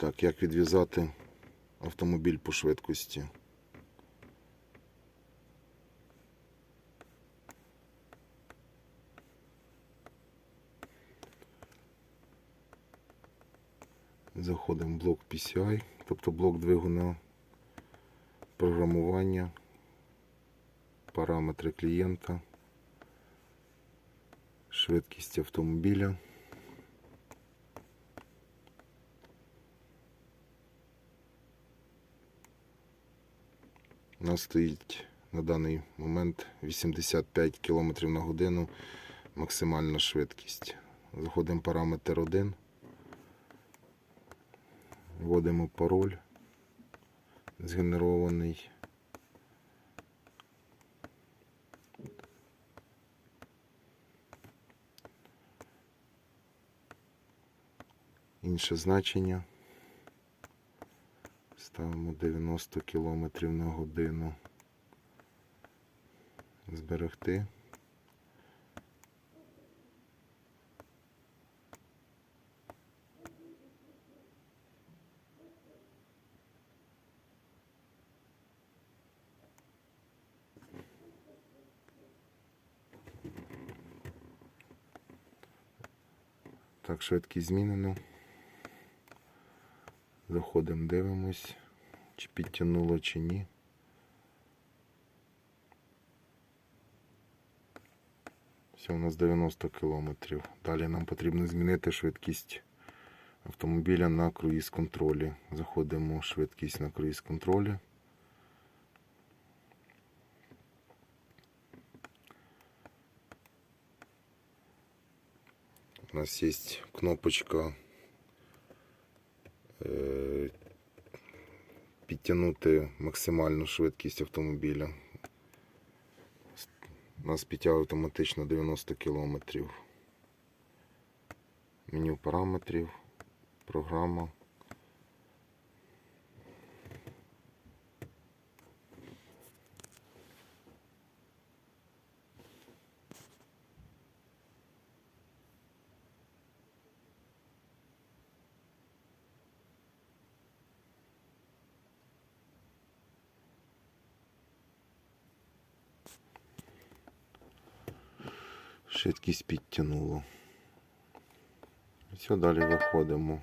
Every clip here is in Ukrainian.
Так, як відв'язати автомобіль по швидкості? Заходимо в блок PCI, тобто блок двигуна, програмування, параметри клієнта, швидкість автомобіля. У нас стоїть на даний момент 85 км на годину максимальна швидкість. Заходимо параметр 1. Вводимо пароль згенерований. Інше значення. Ставимо 90 км на годину. Зберегти. Так, швидкість змінено. Заходимо, дивимось, чи підтягнуло, чи ні. Все, у нас 90 кілометрів. Далі нам потрібно змінити швидкість автомобіля на круїз контролі. Заходимо в швидкість на круїз контролі. У нас є кнопочка е, підтягнути максимальну швидкість автомобіля. Нас підтягує автоматично 90 км. Меню параметрів, програма. Швидкість підтягнуло. Все, далі виходимо.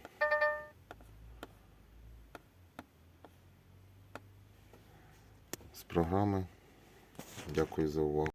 З програми. Дякую за увагу.